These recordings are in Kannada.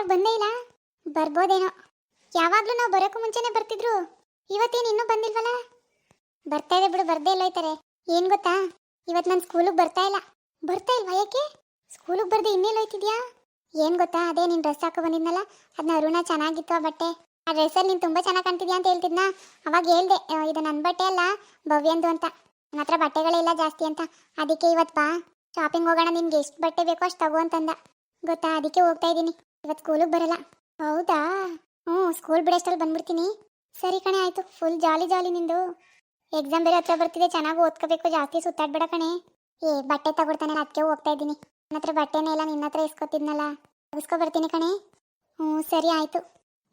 ಯಾರು ಬಂದೇ ಇಲ್ಲ. ಬರ್ಬೋದೇನೋ. ಯಾವಾಗ್ಲೂ ನಾವು ಬರೋಕ್ಕೂ ಮುಂಚೆನೆ ಬರ್ತಿದ್ರು. ಇವತ್ತೇನು ಇನ್ನೂ ಬಂದಿಲ್ವಲ್ಲ ಬರ್ತಾ ಇದೆ ಬಿಡು, ಬರ್ದೇ ಇಲ್ಲ ಹೋಯ್ತಾರೆ ಏನ್ ಗೊತ್ತಾ? ಇವತ್ತು ನಾನು ಸ್ಕೂಲಿಗೆ ಬರ್ತಾ ಇಲ್ಲ. ಬರ್ತಾ ಇಲ್ವಾ ಯಾಕೆ? ಸ್ಕೂಲಿಗೆ ಬರ್ದೆ ಇನ್ನೆಲ್ಲ ಹೋಯ್ತಿದ್ಯಾ? ಏನ್ ಗೊತ್ತಾ? ಅದೇ ನಿನ್ ಡ್ರೆಸ್ ಹಾಕೋ ಬಂದಿದ್ನಲ್ಲ? ಅದನ್ನ ಅರುಣ ಚೆನ್ನಾಗಿತ್ತು ಆ ಬಟ್ಟೆ. ಆ ಡ್ರೆಸ್ಸಲ್ಲಿ ನೀನು ತುಂಬಾ ಚೆನ್ನಾಗಿ ಕಾಣ್ತಿದ್ಯಾ ಅಂತ ಹೇಳ್ತಿದ್ನಾ? ಅವಾಗ ಹೇಳ್ದೆ ಇದು ನನ್ನ ಬಟ್ಟೆ ಅಲ್ಲ, ಭವ್ಯಂದು ಅಂತ. ನನ್ನ ಹತ್ರ ಬಟ್ಟೆಗಳಿಲ್ಲ ಜಾಸ್ತಿ ಅಂತ. ಅದಕ್ಕೆ ಇವತ್ತು ಬಾ. ಶಾಪಿಂಗ್ ಹೋಗೋಣ, ನಿನ್ಗೆ ಎಷ್ಟು ಬಟ್ಟೆ ಬೇಕೋ ಅಷ್ಟು ತಗೋ ಅಂತಂದ. ಗೊತ್ತಾ? ಅದಕ್ಕೆ ಹೋಗ್ತಾ ಇದ್ದೀನಿ. ಇವತ್ತು ಸ್ಕೂಲಿಗೆ ಬರಲ್ಲ. ಹೌದಾ? ಹ್ಞೂ ಸ್ಕೂಲ್ ಬಿಡೋಷ್ಟಲ್ಲಿ ಬಂದ್ಬಿಡ್ತೀನಿ. ಸರಿ ಕಣೆ, ಆಯಿತು. ಫುಲ್ ಜಾಲಿ ಜಾಲಿ ನಿಂದು. ಎಕ್ಸಾಮ್ ಬೇರೆ ಹತ್ರ ಬರ್ತಿದೆ, ಚೆನ್ನಾಗಿ ಓದ್ಕೋಬೇಕು, ಜಾಸ್ತಿ ಸುತ್ತಾಡ್ಬೇಡ ಕಣೆ. ಏ, ಬಟ್ಟೆ ತಗೊಡ್ತಾನೆ ಅದಕ್ಕೆ ಹೋಗ್ತಾ ಇದ್ದೀನಿ. ನನ್ನ ಹತ್ರ ಬಟ್ಟೆನೇ ಇಲ್ಲ, ನಿನ್ನ ಹತ್ರ ಇಸ್ಕೊತಿದ್ನಲ್ಲ. ಇಸ್ಕೊ ಬರ್ತೀನಿ ಕಣೆ. ಹ್ಞೂ ಸರಿ, ಆಯಿತು.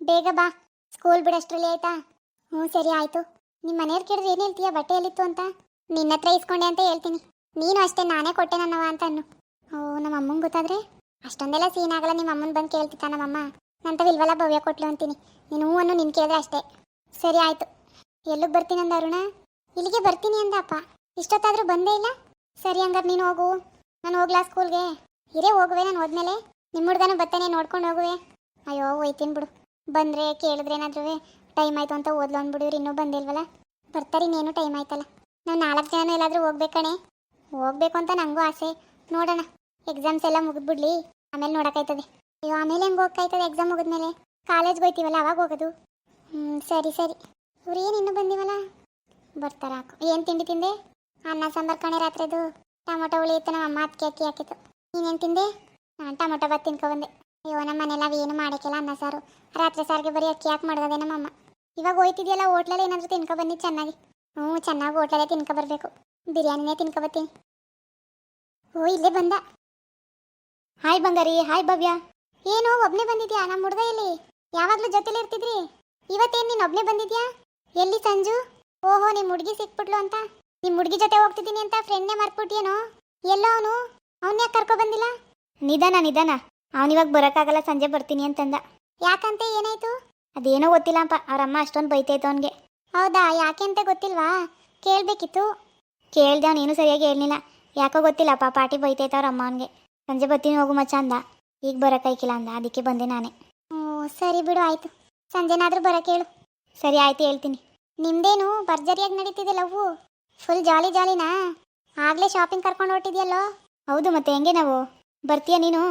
ಬೇಗ ಬಾ. ಸ್ಕೂಲ್ ಬಿಡೋಷ್ಟರಲ್ಲಿ ಆಯ್ತಾ? ಹ್ಞೂ ಸರಿ, ಆಯಿತು. ನಿಮ್ಮ ಮನೆಯವ್ರು ಕೇಳಿದ್ರೆ ಏನು ಹೇಳ್ತೀಯ? ಬಟ್ಟೆ ಎಲ್ಲಿತ್ತು ಅಂತ? ನಿನ್ನ ಹತ್ರ ಇಸ್ಕೊಂಡೆ ಅಂತ ಹೇಳ್ತೀನಿ. ನೀನು ಅಷ್ಟೇ, ನಾನೇ ಕೊಟ್ಟೆ ನನ್ನವ ಅಂತ ಅನ್ನು. ಓ ನಮ್ಮ ಅಮ್ಮಂಗೆ ಗೊತ್ತಾದ್ರೆ? ಅಷ್ಟೊಂದೆಲ್ಲ ಸೀನ್ ಆಗಲ್ಲ, ನಿಮ್ಮ ಅಮ್ಮನ ಬಂದು ಕೇಳ್ತಿತ್ತ ನಮ್ಮಮ್ಮ. ನಂತವಿಲ್ವಲ್ಲ ಭವ್ಯ ಕೊಟ್ಲು ಅಂತೀನಿ. ನೀನು ಹೂವನ್ನು ನಿನ್ ಕೇಳಿದ್ರೆ ಅಷ್ಟೇ. ಸರಿ ಆಯ್ತು. ಎಲ್ಲಿಗೆ ಬರ್ತೀನಿ ಅಂದ ಅರುಣ? ಇಲ್ಲಿಗೆ ಬರ್ತೀನಿ ಅಂದಪ್ಪ. ಇಷ್ಟೊತ್ತಾದ್ರೂ ಬಂದೇ ಇಲ್ಲ? ಸರಿ ಹಂಗಾರೆ ನೀನು ಹೋಗು. ನಾನು ಹೋಗ್ಲಾ ಸ್ಕೂಲ್ಗೆ? ಇರೇ ಹೋಗುವೆ ನಾನು ಹೋದ್ಮೇಲೆ? ನಿಮ್ಮ ಹುಡ್ಗನೂ ಬರ್ತಾನೆ ನೋಡ್ಕೊಂಡು ಹೋಗುವೆ? ಅಯ್ಯೋ, ಹೋಯ್ತೀನಿ ಬಿಡು. ಬಂದರೆ ಕೇಳಿದ್ರೆ ಏನಾದ್ರೂ ಟೈಮ್ ಆಯ್ತು ಅಂತ ಓದ್ಲು ಅಂದ್ಬಿಡಿವ್ರಿ ಇನ್ನೂ ಬಂದಿಲ್ವಲ್ಲ ಬರ್ತಾರೆ ಇನ್ನೇನು ಟೈಮ್ ಆಯ್ತಲ್ಲ. ನಾವು ನಾಲ್ಕು ಜನ ಎಲ್ಲಾದರೂ ಹೋಗ್ಬೇಕಣೆ ಹೋಗ್ಬೇಕು ಅಂತ ನನಗೂ ಆಸೆ. ನೋಡೋಣ. ಎಕ್ಸಾಮ್ಸ್ ಎಲ್ಲ ಮುಗಿದ್ಬಿಡ್ಲಿ. ಆಮೇಲೆ ನೋಡೋಕ್ಕಾಯ್ತದೆ. ಅಯ್ಯೋ, ಆಮೇಲೆ ಹೆಂಗೆ ಹೋಗ್ತಾಯ್ತದೆ ಎಕ್ಸಾಮ್ ಮುಗಿದ್ಮೇಲೆ? ಕಾಲೇಜ್ಗೆ ಹೋಯ್ತೀವಲ್ಲ, ಅವಾಗ ಹೋಗೋದು? ಹ್ಞೂ ಸರಿ ಸರಿ. ಇವ್ರು ಏನು ಇನ್ನೂ ಬಂದಿವಲ್ಲ? ಬರ್ತಾರ ಹಾಕು. ಏನು ತಿಂಡಿ ತಿಂದೆ? ಅನ್ನ, ಸಾಂಬಾರು ಕಣೆ ರಾತ್ರಿದು. ಟೊಮೊಟೊ ಹುಳಿ ಇತ್ತು ನಮ್ಮ ಅಮ್ಮ ಅದಕ್ಕೆ ಅಕ್ಕಿ ಹಾಕಿತ್ತು. ನೀನೇನು ತಿಂದೆ? ನಾನು ಟೊಮೊಟೊ ಬಾತ್ ತಿನ್ಕೊಬಂದೆ. ಅಯ್ಯೋ, ನಮ್ಮ ಮನೇಲಿ ಅವೇನು ಮಾಡೋಕ್ಕಿಲ್ಲ ಅನ್ನ, ಸಾರು. ರಾತ್ರಿ ಸಾರಿಗೆ ಬರೀ ಅಕ್ಕಿ ಹಾಕಿ ಮಾಡ್ದೆ ನಮ್ಮಮ್ಮ. ಇವಾಗ ಹೋಯ್ತಿದ್ಯಲ್ಲ ಹೋಟ್ಲಲ್ಲಿ ಏನಾದರೂ ತಿನ್ಕೊ ಬನ್ನಿ ಚೆನ್ನಾಗಿ. ಹ್ಞೂ ಚೆನ್ನಾಗಿ ಹೋಟ್ಲಲ್ಲೇ ತಿನ್ಕೊ ಬರಬೇಕು ಬಿರಿಯಾನಿನೇ ತಿನ್ಕೊ ಬರ್ತೀನಿ ಓ, ಇಲ್ಲೇ ಬಂದ. ಹಾಯ್ ಬಂಗಾರಿ ಹಾಯ್ ಭವ್ಯ. ಏನು ಒಬ್ನೇ ಬಂದಿದ್ಯಾ? ನಮ್ಮ ಹುಡುಗ ಇಲ್ಲಿ ಯಾವಾಗ್ಲೂ ಜೊತೆಲಿ ಇರ್ತಿದ್ರಿ? ಇವತ್ತೇನು ನೀನು ಒಬ್ನೇ ಬಂದಿದ್ಯಾ? ಎಲ್ಲಿ ಸಂಜು? ಓಹೋ ನಿಮ್ಮ ಹುಡುಗಿ ಸಿಕ್ಬಿಟ್ಲು ಅಂತ. ನಿಮ್ಮ ಹುಡುಗಿ ಜೊತೆ ಹೋಗ್ತಿದ್ದೀನಿ ಅಂತ ಫ್ರೆಂಡ್ನೇ ಮರ್ಬಿಟ್ಟಿಯೇನೋ ಎಲ್ಲೋ ಅವನು? ಅವನ್ ಯಾಕೆ ಕರ್ಕೊ ಬಂದಿಲ್ಲ? ನಿಧಾನ ನಿಧಾನ. ಅವನಿವಾಗ ಬರೋಕ್ಕಾಗಲ್ಲ ಸಂಜೆ ಬರ್ತೀನಿ ಅಂತಂದ. ಯಾಕಂತೆ ಏನಾಯ್ತು? ಅದೇನೋ ಗೊತ್ತಿಲ್ಲಪ್ಪ ಅವ್ರಮ್ಮ ಅಷ್ಟೊಂದು ಬೈತೈತೆ ಅವನಿಗೆ. ಹೌದಾ ಯಾಕೆ ಅಂತ ಗೊತ್ತಿಲ್ವಾ? ಕೇಳಬೇಕಿತ್ತು. ಕೇಳ್ದೆ ಅವನೇನು ಸರಿಯಾಗಿ ಹೇಳಲಿಲ್ಲ. ಯಾಕೋ ಗೊತ್ತಿಲ್ಲಪ್ಪ ಪಾಟಿ ಬೈತೈತೆ ಅವ್ರ ಅಮ್ಮ ಅವನಿಗೆ. ಸಂಜೆ ಬರ್ತೀನಿ ಹೋಗು ಮಚ್ಚ ಅಂದ. ಈಗ ಬರೋಕ್ಕಾಯ್ಕಿಲ್ಲ ಅಂದ. ಅದಕ್ಕೆ ಬಂದೆ ನಾನೇ. ಹ್ಞೂ ಸರಿ ಬಿಡು ಆಯಿತು. ಸಂಜೆನಾದರೂ ಬರೋಕೆ ಹೇಳು. ಸರಿ ಆಯ್ತು ಹೇಳ್ತೀನಿ. ನಿಮ್ದೇನು ಭರ್ಜರಿಯಾಗಿ ನಡೀತಿದೆ ಲವ್ವು? Full jolly ಜಾಲಿನಾ? ಆಗಲೇ ಶಾಪಿಂಗ್ ಕರ್ಕೊಂಡು ಹೊರಟಿದ್ಯಲ್ಲೋ? ಹೌದು ಮತ್ತೆ ಹೆಂಗೆ ನಾವು? ಬರ್ತೀಯ ನೀನು?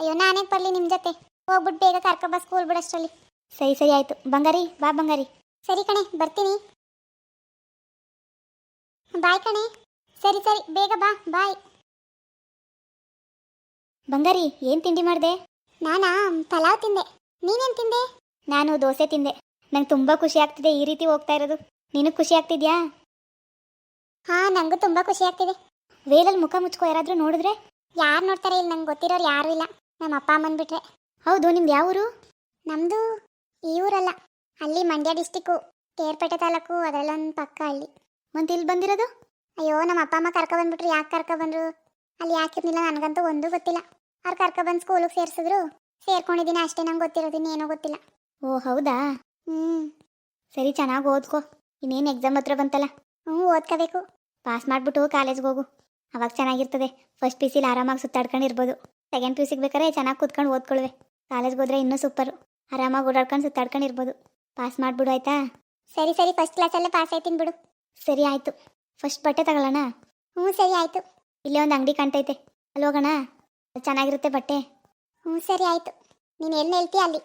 ಅಯ್ಯೋ ನಾನೇ ಬರಲಿ ನಿಮ್ಮ ಜೊತೆ. ಹೋಗ್ಬಿಟ್ಟು ಬೇಗ ಕರ್ಕೊಬ ಸ್ಕೂಲ್ ಬಿಡೋಷ್ಟರಲ್ಲಿ ಸರಿ ಸರಿ ಆಯಿತು. ಬಂಗಾರಿ ಬಾ ಬಂಗಾರಿ. ಸರಿ ಕಣೆ ಬರ್ತೀನಿ. ಬಾಯ್ ಕಣೆ. ಸರಿ ಸರಿ ಬೇಗ ಬಾ ಬಾಯ್. ಬಂಗಾರಿ ಏನ್ ತಿಂಡಿ ಮಾಡಿದೆ? ನಾನಾ ಪಲಾವ್ ತಿಂದೆ. ನೀನೇನ್ ತಿಂದೆ? ನಾನು ದೋಸೆ ತಿಂದೆ. ನಂಗೆ ತುಂಬಾ ಖುಷಿ ಆಗ್ತಿದೆ ಈ ರೀತಿ ಹೋಗ್ತಾ ಇರೋದು. ನಿನಗ್ ಖುಷಿ ಆಗ್ತಿದ್ಯಾ? ಹಾ ನಂಗೂ ತುಂಬಾ ಖುಷಿ ಆಗ್ತಿದೆ. ವೇಲಲ್ಲಿ ಮುಖ ಮುಚ್ಕೋ ಯಾರಾದ್ರೂ ನೋಡಿದ್ರೆ? ಯಾರು ನೋಡ್ತಾರೆ ಇಲ್ಲಿ ನಂಗೆ ಗೊತ್ತಿರೋರು ಯಾರು ಇಲ್ಲ. ನಮ್ಮ ಅಪ್ಪ ಅಮ್ಮನ್ಬಿಟ್ರೆ ಹೌದು ನಿಮ್ದು ಯಾವ ಊರು? ನಮ್ದು ಈ ಊರಲ್ಲ. ಅಲ್ಲಿ ಮಂಡ್ಯ ಡಿಸ್ಟಿಕ್ಕು ಕೇರ್ಪೇಟೆ ತಾಲೂಕು ಅದರಲ್ಲೊಂದು ಪಕ್ಕ ಅಲ್ಲಿ. ಮತ್ತೆ ಇಲ್ಲಿ ಬಂದಿರೋದು? ಅಯ್ಯೋ ನಮ್ಮ ಅಪ್ಪ ಅಮ್ಮ ಕರ್ಕೊ ಬಂದ್ಬಿಟ್ರು. ಯಾಕೆ ಕರ್ಕೊ ಬಂದ್ರು? ಅಲ್ಲಿ ಯಾಕಿರ್ನಿಲ್ಲ ನನಗಂತೂ ಒಂದೂ ಗೊತ್ತಿಲ್ಲ. ಅವ್ರು ಕರ್ಕೊ ಬಂದು ಸ್ಕೂಲಿಗೆ ಸೇರಿಸಿದ್ರು. ಸೇರ್ಕೊಂಡಿದ್ದೀನಿ ಅಷ್ಟೇ ನಂಗೆ ಗೊತ್ತಿರೋದು ಇನ್ನೇನೋ ಗೊತ್ತಿಲ್ಲ. ಓ ಹೌದಾ? ಹ್ಞೂ ಸರಿ ಚೆನ್ನಾಗಿ ಓದ್ಕೋ. ಇನ್ನೇನು ಎಕ್ಸಾಮ್ ಹತ್ರ ಬಂತಲ್ಲ? ಹ್ಞೂ ಓದ್ಕೋಬೇಕು. ಪಾಸ್ ಮಾಡಿಬಿಟ್ಟು ಕಾಲೇಜ್ಗೆ ಹೋಗು. ಅವಾಗ ಚೆನ್ನಾಗಿರ್ತದೆ. ಫಸ್ಟ್ ಪಿ ಸಿಲಿ ಆರಾಮಾಗಿ ಸುತ್ತಾಡ್ಕೊಂಡಿರ್ಬೋದು. ಸೆಕೆಂಡ್ ಪಿ ಯು ಸಿಗ್ಬೇಕಾದ್ರೆ ಚೆನ್ನಾಗಿ ಕೂತ್ಕೊಂಡು ಓದ್ಕೊಳ್ವೆ. ಕಾಲೇಜ್ಗೆ ಹೋದ್ರೆ ಇನ್ನೂ ಸೂಪರು ಆರಾಮಾಗಿ ಓಡಾಡ್ಕೊಂಡು ಸುತ್ತಾಡ್ಕೊಂಡಿರ್ಬೋದು. ಪಾಸ್ ಮಾಡಿಬಿಡು ಆಯ್ತಾ? ಸರಿ ಸರಿ ಫಸ್ಟ್ ಕ್ಲಾಸಲ್ಲೇ ಪಾಸ್ ಆಯ್ತೀನಿ ಬಿಡು. ಸರಿ ಆಯಿತು. ಫಸ್ಟ್ ಬಟ್ಟೆ ತಗೊಳ್ಳೋಣ? ಹ್ಞೂ ಸರಿ ಆಯಿತು. ಇಲ್ಲೇ ಒಂದು ಅಂಗಡಿ ಕಾಣ್ತೈತೆ. ಅಲ್ಲಿ ಹೋಗೋಣ? ಚೆನ್ನಾಗಿರುತ್ತೆ ಬಟ್ಟೆ. ಹ್ಞೂ ಸರಿ ಆಯಿತು. ನೀನು ಎಲ್ಲಿ ಹೇಳ್ತೀಯ ಅಲ್ಲಿ?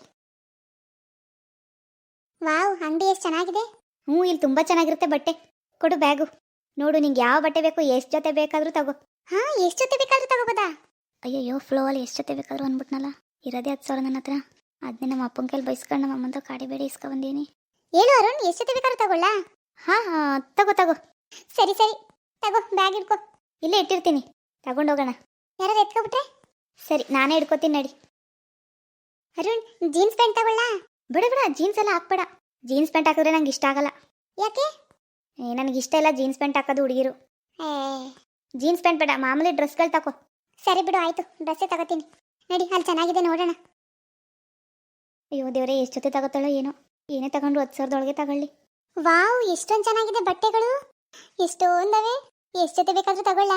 ವಾವ್ ಅಂಗಡಿ ಎಷ್ಟು ಚೆನ್ನಾಗಿದೆ? ಹ್ಞೂ ಇಲ್ಲಿ ತುಂಬ ಚೆನ್ನಾಗಿರುತ್ತೆ ಬಟ್ಟೆ. ಕೊಡು ಬ್ಯಾಗು. ನೋಡು ನಿಂಗೆ ಯಾವ ಬಟ್ಟೆ ಬೇಕು ಎಷ್ಟು ಜೊತೆ ಬೇಕಾದರೂ ತಗೋ. ಹಾಂ ಎಷ್ಟು ಜೊತೆ ಬೇಕಾದರೂ ತಗೋಬೋದಾ? ಅಯ್ಯಯ್ಯೋ ಫ್ಲೋ ಅಲ್ಲಿ ಎಷ್ಟು ಜೊತೆ ಬೇಕಾದರೂ ಅಂದ್ಬಿಟ್ನಲ್ಲ. ಇರೋದೇ ಹತ್ತು ಸಾವಿರ ನನ್ನ ಹತ್ರ. ಅದನ್ನೇ ನಮ್ಮ ಅಪ್ಪನ ಕೈಲಿ ಬೈಸ್ಕೊಂಡು ನಮ್ಮ ಅಮ್ಮಂತ ಕಾಡಿಬೇಡಿ ಇಸ್ಕೊಬಂದೀನಿ ಏನು ಅರುಣ್ ಎಷ್ಟು ಜೊತೆ ಬೇಕಾದ್ರೂ ತಗೊಳ್ಳ? ಹಾಂ ಹಾಂ ತಗೋ ತಗೋ. ಸರಿ ಸರಿ. ತಗೋ ಬ್ಯಾಗ್ ಇಟ್ಕೋ ಇಲ್ಲೇ ಇಟ್ಟಿರ್ತೀನಿ. ತಗೊಂಡೋಗೋಣ. ಯಾರು ಎತ್ಕೊಬಿಟ್ರೆ? ಸರಿ ನಾನೇ ಹಿಡ್ಕೋತೀನಿ ನಡಿ. ಅರುಣ್ ಜೀನ್ಸ್ ಪ್ಯಾಂಟ್ ತಗೊಳ್ಳ? ಬಿಡ ಬಿಡ ಜೀನ್ಸ್ ಎಲ್ಲ ಹಾಕ್ಬೇಡ. ಜೀನ್ಸ್ ಪ್ಯಾಂಟ್ ಹಾಕಿದ್ರೆ ನಂಗೆ ಇಷ್ಟ ಆಗಲ್ಲ. ಯಾಕೆ? ಏ ನನಗೆ ಇಷ್ಟ ಇಲ್ಲ ಜೀನ್ಸ್ ಪ್ಯಾಂಟ್ ಹಾಕೋದು ಹುಡುಗಿರು. ಜೀನ್ಸ್ ಪ್ಯಾಂಟ್ ಬೇಡ ಮಾಮೂಲಿ ಡ್ರೆಸ್ಗಳು ತಗೋ ಸರಿ ಬಿಡು ಆಯಿತು. ಡ್ರೆಸ್ಸೇ ತಗೋತೀನಿ. ನಡಿ ಅಲ್ಲಿ ಚೆನ್ನಾಗಿದೆ ನೋಡೋಣ. ಅಯ್ಯೋ ದೇವರೇ ಎಷ್ಟು ಜೊತೆ ತಗೋತಾಳೋ ಏನೋ. ಏನೇ ತಗೊಂಡ್ರು ಹತ್ತು ಸಾವಿರದೊಳಗೆ ತಗೊಳ್ಳಿ. ವಾವ್ ಎಷ್ಟೊಂದು ಚೆನ್ನಾಗಿದೆ ಬಟ್ಟೆಗಳು. ಎಷ್ಟೊಂದವೆ. ಎಷ್ಟು ಜೊತೆ ಬೇಕಾದ್ರೂ ತಗೊಳ್ಳ.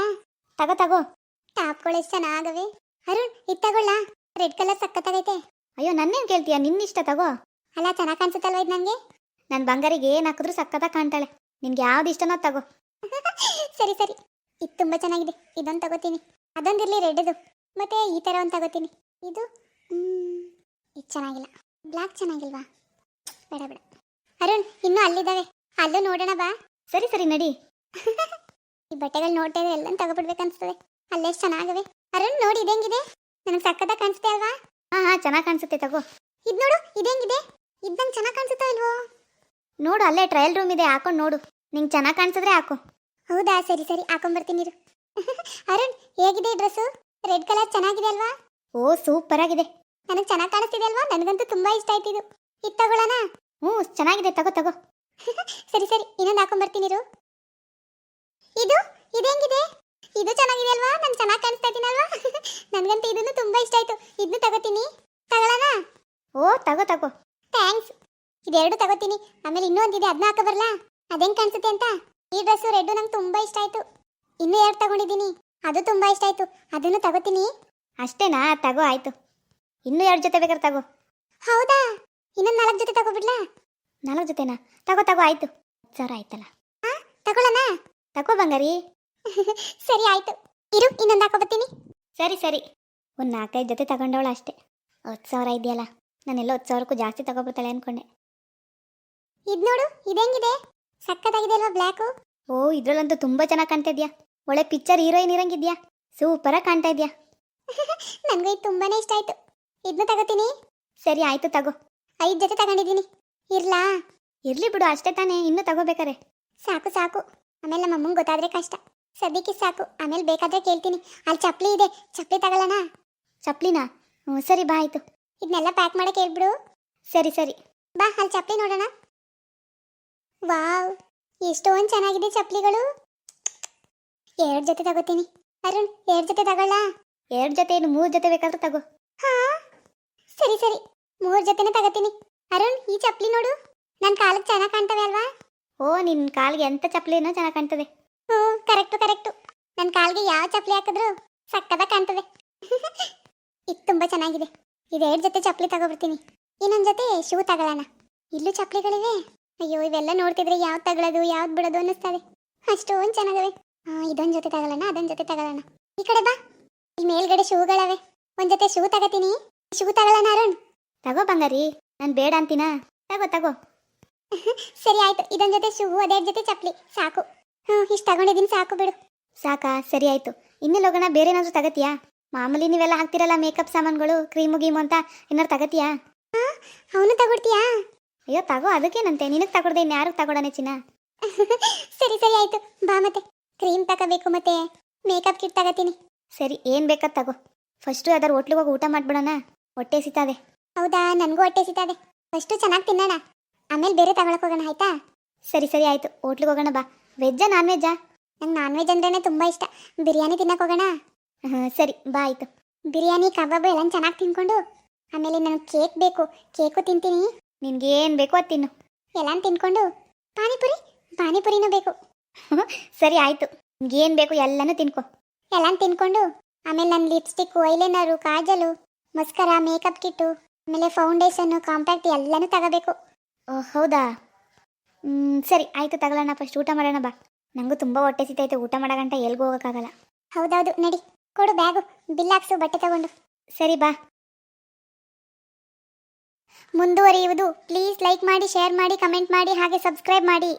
ತಗೋ ತಗೋ. ಟಾಪ್ಗಳು ಎಷ್ಟು ಚೆನ್ನಾಗವೆ. ಅರುಣ್ ಇದು ತಗೊಳ್ಳ. ರೆಡ್ ಕಲರ್ ಸಕ್ಕತ್ತಾಗೈತೆ ಅಯ್ಯೋ ನನ್ನೇನು ಕೇಳ್ತೀಯ? ನಿನ್ನಿಷ್ಟ ತಗೋ. ಅಲ್ಲ ಚೆನ್ನಾಗಿ ಕಾಣಿಸುತ್ತಲ್ವ ಇದು ನನಗೆ ನನ್ನ ಬಂಗಾರಿಗೆ ಏನು ಹಾಕಿದ್ರು ಸಕ್ಕತ್ತಾಗಿ ಕಾಣ್ತಾಳೆ. ನಿನ್ಗೆ ಯಾವ್ದು ಇಷ್ಟನೋ ತಗೋ. ಸರಿ ಸರಿ. ಇದು ತುಂಬ ಚೆನ್ನಾಗಿದೆ. ಇದೊಂದು ತಗೋತೀನಿ. ಅದೊಂದಿರಲಿ ರೆಡ್ದು. ಮತ್ತೆ ಈ ಥರ ಒಂದು ತಗೋತೀನಿ. ಇದು ಇದು ಚೆನ್ನಾಗಿಲ್ಲ. ಬ್ಲ್ಯಾಕ್ ಚೆನ್ನಾಗಿಲ್ವಾ? ಬೇಡ ಬೇಡ. ಅರುಣ್ ಇನ್ನೂ ಅಲ್ಲಿದ್ದಾವೆ. ಅಲ್ಲೂ ನೋಡೋಣ ಬಾ. ಸರಿ ಸರಿ ನಡಿ. ಈ ಬಟ್ಟೆಗಳು ನೋಡ್ತಾ ಇದ್ರೆ ಎಲ್ಲ ತಗೋಬಿಡ್ಬೇಕನ್ಸ್ತದೆ. ಅಲ್ಲೆಷ್ಟು ಚೆನ್ನಾಗವೆ. ಅರುಣ್, ನೋಡಿ ಇದೆಂಗಿದೆ. ನನಗೆ ಸಕ್ಕತ್ತಾಗಿ ಕಾಣಿಸುತ್ತೆ ಅಲ್ವಾ? ಹಾ, ಹಾಂ, ಚೆನ್ನಾಗಿ ಕಾಣಿಸುತ್ತೆ ತಗೋ. ಇದು ನೋಡು, ಇದೆಂಗಿದೆ. ಇದ್ದಂಗೆ ನಂಗೆ ಚೆನ್ನಾಗಿ ಕಾಣಿಸುತ್ತಾ ಇಲ್ವೋ? ನೋಡು, ಅಲ್ಲೇ ಟ್ರಯಲ್ ರೂಮ್ ಇದೆ, ಹಾಕೊಂಡು ನೋಡು. ನಿಂಗೆ ಚೆನ್ನಾಗಿ ಕಾಣಿಸಿದ್ರೆ ಹಾಕು. ಹೌದಾ? ಸರಿ ಸರಿ ಹಾಕೊಂಡ್ಬರ್ತೀನಿ ಇರು. ಅರುಣ್, ಹೇಗಿದೆ ಡ್ರೆಸ್ಸು? ರೆಡ್ ಕಲರ್ ಚೆನ್ನಾಗಿದೆ ಅಲ್ವಾ? ಓ ಸೂಪರ್ ಆಗಿದೆ. ನನಗೆ ಚೆನ್ನಾಗಿ ಕಾಣಿಸ್ತಿದೆ ಅಲ್ವಾ? ನನಗಂತೂ ತುಂಬಾ ಇಷ್ಟ ಆಯ್ತು ಇದು. ಇದು ತಗೊಳ್ಳೋಣ ಹ್ಞೂ, ಚೆನ್ನಾಗಿದೆ. ತಗೋ ತಗೋ. ಸರಿ ಸರಿ, ಇನ್ನೊಂದು ಹಾಕೊಂಡ್ಬರ್ತೀನಿ ಇರು. ಇದು, ಇದೆಂಗಿದೆ? ಇದು ಚೆನ್ನಾಗಿದೆ ಅಲ್ವಾ ನಾನು ಚೆನ್ನಾಗಿ ಕಾಣಿಸ್ತಾ ಇದ್ದೀನಲ್ವಾ ನನಗಂತೂ ಇದನ್ನು ತುಂಬಾ ಇಷ್ಟ ಆಯ್ತು. ಇದನ್ನು ತಗೋತೀನಿ. ತಗೊಳ್ಳೋಣ ಓ, ತಗೋ ತಗೋ. ಥ್ಯಾಂಕ್ಸ್ ಇದೆರಡು ತಗೋತೀನಿ. ಆಮೇಲೆ ಇನ್ನೂ ಒಂದಿದೆ ಅದನ್ನ ಹಾಕ ಬರಲಾ? ಅದೇನು ಕಾಣಿಸುತ್ತೆ ಅಂತ? ಈ ಡ್ರೆಸ್ಸು ರೆಡ್ ನಂಗೆ ತುಂಬಾ ಇಷ್ಟ ಆಯ್ತು. ಇನ್ನೂ ಎರಡು ತಗೊಂಡಿದ್ದೀನಿ? ಅದು ತುಂಬಾ ಇಷ್ಟ ಆಯ್ತು. ಅದನ್ನು ತಗೋತೀನಿ. ಅಷ್ಟೇನಾ? ತಗೋ, ಆಯ್ತು. ಇನ್ನೂ ಎರಡು ಜೊತೆ ಬೇಕಾದ್ರೆ ತಗೋ. ಹೌದಾ? ಇನ್ನೊಂದು ನಾಲ್ಕು ಜೊತೆ ತಗೋಬಿಡ್ಲಾ ನಾಲ್ಕು ಜೊತೆನಾ? ತಗೋ ತಗೋ, ಆಯ್ತು. ಸರ, ಆಯ್ತಲ್ಲ. ಆಯ್ತಲ್ಲ ತಗೊಳ್ಳೋಣ ತಗೋ, ಬಂಗಾರಿ. ಸರಿ ಆಯ್ತು. ಇರು ಇನ್ನೊಂದು ಹಾಕೋಬತ್ತೀನಿ ಸರಿ ಸರಿ. ಒಂದು ನಾಲ್ಕೈದು ಜೊತೆ ತಗೊಂಡವಳ ಅಷ್ಟೇ. ಹತ್ತು ಸಾವಿರ ಇದೆಯಲ್ಲ ನಾನೆಲ್ಲ ಹತ್ತು ಸಾವಿರಕ್ಕೂ ಜಾಸ್ತಿ ತಗೋಬರ್ತಾಳೆ ಅನ್ಕೊಂಡೆ. ಇದು ನೋಡು ಇದೆಂಗಿದೆ ಸಕ್ಕತ್ತಾಗಿದೆ ಅಲ್ವಾ ಬ್ಲ್ಯಾಕು? ಓ ಇದ್ರಲ್ಲಂತೂ ತುಂಬ ಚೆನ್ನಾಗಿ ಕಾಣ್ತಾ ಇದೆಯಾ ಒಳ್ಳೆ ಪಿಕ್ಚರ್ ಹೀರೋಯಿನ್ ಇರಂಗಿದ್ಯಾ ಸೂಪರಾಗಿ ಕಾಣ್ತಾ ಇದೆಯಾ? ನನಗೂ ಇದು ತುಂಬಾನೇ ಇಷ್ಟ ಆಯ್ತು. ಇದನ್ನು ತಗೋತೀನಿ. ಸರಿ ಆಯ್ತು ತಗೋ. ಐದು ಜೊತೆ ತಗೊಂಡಿದ್ದೀನಿ. ಇರ್ಲಾ? ಇರ್ಲಿ ಬಿಡು ಅಷ್ಟೇ ತಾನೇ ಇನ್ನೂ ತಗೋಬೇಕಾರೆ ಸಾಕು ಸಾಕು. ಆಮೇಲೆ ನಮ್ಮ ಅಮ್ಮಂಗೆ ಗೊತ್ತಾದ್ರೆ ಕಷ್ಟ. ಸದ್ಯಕ್ಕೆ ಸಾಕು. ಆಮೇಲೆ ಬೇಕಾದ್ರೆ ಕೇಳ್ತೀನಿ. ಅಲ್ಲಿ ಚಪ್ಪಲಿ ಇದೆ. ಚಪ್ಪಲಿ ತಗೊಳ್ಳೋಣ? ಚಪ್ಲಿನಾ? ಹ್ಞೂ ಸರಿ, ಬಾ, ಆಯಿತು. ಇದನ್ನೆಲ್ಲ ಪ್ಯಾಕ್ ಮಾಡಕ್ಕೆ ಹೇಳ್ಬಿಡು. ಸರಿ ಸರಿ. ಬಾ, ಅಲ್ಲಿ ಚಪ್ಪಲಿ ನೋಡೋಣ. ವಾವ್, ಎಷ್ಟೊಂದು ಚೆನ್ನಾಗಿದೆ ಚಪ್ಪಲಿಗಳು ಎರಡು ಜೊತೆ ತಗೋತೀನಿ. ಅರುಣ್, ಎರಡು ಜೊತೆ ತಗೊಳ್ಳ? ಎರಡು ಜೊತೆ ಏನು, ಮೂರು ಜೊತೆ ಬೇಕಾದ್ರೂ ತಗೋ. ಹಾ, ಸರಿ ಸರಿ. ಮೂರು ಜೊತೆನೇ ತಗೋತೀನಿ. ಅರುಣ್, ಈ ಚಪ್ಪಲಿ ನೋಡು. ನನ್ನ ಕಾಲಿಗೆ ಚೆನ್ನಾಗಿ ಕಾಣ್ತವೆ ಅಲ್ವಾ? ಓ ನಿನ್ನ ಕಾಲಿಗೆ ಎಂಥ ಚಪ್ಪಲಿನೋ ಚೆನ್ನಾಗಿ ಕಾಣ್ತದೆ. ಹ್ಞೂ, ಕರೆಕ್ಟು ಕರೆಕ್ಟು. ನನ್ನ ಕಾಲ್ಗೆ ಯಾವ ಚಪ್ಪಲಿ ಹಾಕಿದ್ರು ಸಕ್ಕದ ಕಾಣ್ತದೆ. ಇದು ತುಂಬ ಚೆನ್ನಾಗಿದೆ. ಇದೆರಡು ಜೊತೆ ಚಪ್ಪಲಿ ತಗೋಬಿಡ್ತೀನಿ. ಇನ್ನೊಂದು ಜೊತೆ ಶೂ ತಗೊಳ್ಳೋಣ. ಇಲ್ಲೂ ಚಪ್ಪಲಿಗಳಿವೆ ಅಯ್ಯೋ, ಇವೆಲ್ಲ ನೋಡ್ತಿದ್ರೆ ಯಾವ್ದು ತಗೊಳ್ಳೋದು, ಯಾವ್ದು ಬಿಡೋದು ಅನ್ನಿಸ್ತದೆ. ಅಷ್ಟೊಂದು ಚೆನ್ನಾಗವೆ. ಹಾಂ ಇದೊಂದು ಜೊತೆ ತಗೊಳ್ಳೋಣ, ಅದೊಂದು ಜೊತೆ ತಗೊಳ್ಳೋಣ. ಈ ಕಡೆ ಬಾ. ಇಲ್ಲಿ ಮೇಲ್ಗಡೆ ಶೂಗಳವೆ. ಒಂದು ಜೊತೆ ಶೂ ತಗೋತೀನಿ. ಶೂ ತಗೊಳ್ಳೋಣ, ಅರುಣ್. ತಗೋ, ಬಂಗಾರಿ. ನಾನು ಬೇಡ ಅಂತೀನಾ? ತಗೋ ತಗೋ. ಸರಿ, ಆಯ್ತು. ಇದೊಂದು ಜೊತೆ ಶೂ ಅದೇ ಜೊತೆ ಚಪ್ಪಲಿ ಸಾಕು. ಹ್ಞೂ ಇಷ್ಟು ತಗೊಂಡಿದ್ದೀನಿ ಸಾಕು ಬಿಡು. ಸಾಕಾ? ಸರಿ ಆಯಿತು. ಇನ್ನೆಲ್ಲ ಹೋಗೋಣ? ಬೇರೆ ಏನಾದರೂ ತಗತಿಯಾ? ಮಾಮೂಲಿ ನೀವೆಲ್ಲ ಹಾಕ್ತಿರಲ್ಲ ಮೇಕಪ್ ಸಾಮಾನುಗಳು ಕ್ರೀಮು ಗೀಮು ಅಂತ ಏನಾರು ಹಾಂ ಅವನು ತಗೊಡ್ತೀಯಾ? ಅಯ್ಯೋ ತಗೋ ಅದಕ್ಕೇನಂತೆ? ನಿನಗೆ ತಗೊಡ್ದೆ ಇನ್ನು ಯಾರಿಗೆ ತಗೊಳನೆ ಚಿನ್ನ? ಸರಿ ಸರಿ ಆಯ್ತು. ಬಾ ಮತ್ತೆ. ಕ್ರೀಮ್ ತಗೋಬೇಕು ಮತ್ತೆ. ಮೇಕಪ್ ಕಿಟ್ ತಗೋತೀನಿ. ಸರಿ ಏನು ಬೇಕಾದ್ ತಗೋ. ಫಸ್ಟು ಯಾವ್ದಾರು ಹೋಟ್ಲಿಗೆ ಹೋಗಿ ಊಟ ಮಾಡ್ಬಿಡೋಣ? ಹೊಟ್ಟೆ ಸಿತಾದೆ. ಹೌದಾ? ನನಗೂ ಹೊಟ್ಟೆ ಸಿತಾದೆ. ಫಸ್ಟು ಚೆನ್ನಾಗಿ ತಿನ್ನೋಣ. ಆಮೇಲೆ ಬೇರೆ ತಗೊಳಕ್ ಹೋಗೋಣ ಆಯ್ತಾ? ಸರಿ ಸರಿ ಆಯಿತು. ಹೋಟ್ಲಿಗೆ ಹೋಗೋಣ ಬಾ. ವೆಜ್ಜಾ ನಾನ್ ವೆಜ್ಜಾ ನಂಗೆ ನಾನ್ ವೆಜ್ ಅಂದ್ರೇನೆ ತುಂಬಾ ಇಷ್ಟ. ಬಿರಿಯಾನಿ ತಿನ್ನಕ್ ಹೋಗೋಣ? ಹಾಂ, ಸರಿ, ಬಾ ಆಯಿತು. ಬಿರಿಯಾನಿ, ಕಬಾಬು ಎಲ್ಲ ಚೆನ್ನಾಗಿ ತಿನ್ಕೊಂಡು ಆಮೇಲೆ ನನಗೆ ಕೇಕ್ ಬೇಕು. ಕೇಕು ತಿಂತೀನಿ. ನಿನ್ಗೆ ಏನು ಬೇಕೋ ಅದು ತಿನ್ನು. ಎಲ್ಲ ತಿನ್ಕೊಂಡು ಪಾನಿಪುರಿ, ಪಾನಿಪುರಿನೂ ಬೇಕು. ಸರಿ, ಆಯಿತು. ನಿಮ್ಗೆ ಏನು ಬೇಕು ಎಲ್ಲನೂ ತಿನ್ಕೊ. ಎಲ್ಲ ತಿನ್ಕೊಂಡು ಆಮೇಲೆ ನನ್ನ lipstick, eyeliner, kajal, mascara makeup kit, ಆಮೇಲೆ ಫೌಂಡೇಶನ್ನು ಕಾಂಪ್ಯಾಕ್ಟ್ ಎಲ್ಲನೂ ತಗೋಬೇಕು. ಓ, ಹೌದಾ? ಸರಿ ಆಯಿತು ತಗೊಳ್ಳೋಣ ಫಸ್ಟ್ ಊಟ ಮಾಡೋಣ ಬಾ. ನನಗೂ ತುಂಬ ಹೊಟ್ಟೆ ಸಿತೈತೆ ಊಟ ಮಾಡೋ ಗಂಟ ಎಲ್ಗೂ ಹೋಗೋಕ್ಕಾಗಲ್ಲ. ಹೌದೌದು ನಡಿ ಕೊಡು ಬ್ಯಾಗು ಬಿಲ್ ಹಾಕ್ಸು ಬಟ್ಟೆ ತಗೊಂಡು. ಸರಿ ಬಾ. ಮುಂದುವರಿಯುವುದು ಪ್ಲೀಸ್ ಲೈಕ್ ಮಾಡಿ ಶೇರ್ ಮಾಡಿ ಕಮೆಂಟ್ ಮಾಡಿ ಹಾಗೆ ಸಬ್ಸ್ಕ್ರೈಬ್ ಮಾಡಿ.